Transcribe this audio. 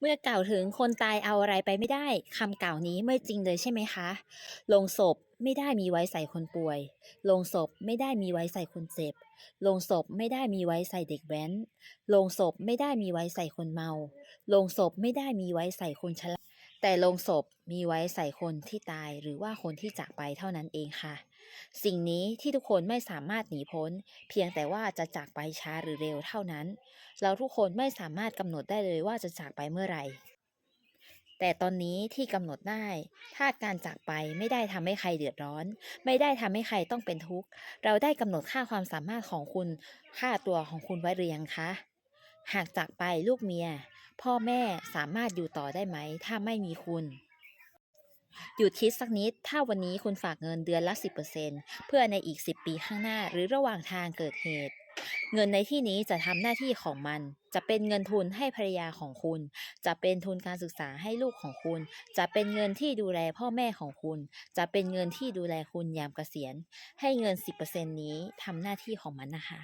เมื่อกล่าวถึงคนตายเอาอะไรไปไม่ได้คำกล่าวนี้ไม่จริงเลยใช่ไหมคะลงศพไม่ได้มีไว้ใส่คนป่วยลงศพไม่ได้มีไว้ใส่คนเจ็บลงศพไม่ได้มีไว้ใส่เด็กแว้นลงศพไม่ได้มีไว้ใส่คนเมาลงศพไม่ได้มีไว้ใส่คนชรา แต่โลงศพมีไว้ใส่คนที่ตายหรือว่าคนที่จากไปเท่านั้นเองค่ะ สิ่งนี้ที่ทุกคนไม่สามารถหนีพ้น เพียงแต่ว่าจะจากไปช้าหรือเร็วเท่านั้น เราทุกคนไม่สามารถกำหนดได้เลยว่าจะจากไปเมื่อไหร่ แต่ตอนนี้ที่กำหนดได้ ถ้าการจากไปไม่ได้ทำให้ใครเดือดร้อน ไม่ได้ทำให้ใครต้องเป็นทุกข์ เราได้กำหนดค่าความสามารถของคุณ ค่าตัวของคุณไว้หรือยังคะ หากจากไปลูกเมีย พ่อแม่สามารถอยู่ต่อได้ไหม ถ้าไม่มีคุณหยุดคิดสักนิด ถ้าวันนี้คุณฝากเงินเดือนละ 10%เพื่อในอีก 10 ปีข้างหน้าหรือระหว่างทางเกิดเหตุ เงินในที่นี้จะทำหน้าที่ของมัน จะเป็นเงินทุนให้ภรรยาของคุณ จะเป็นทุนการศึกษาให้ลูกของคุณ จะเป็นเงินที่ดูแลพ่อแม่ของคุณ จะเป็นเงินที่ดูแลคุณยามเกษียณ ให้เงิน 10%นี้ทำหน้าที่ของมันนะคะ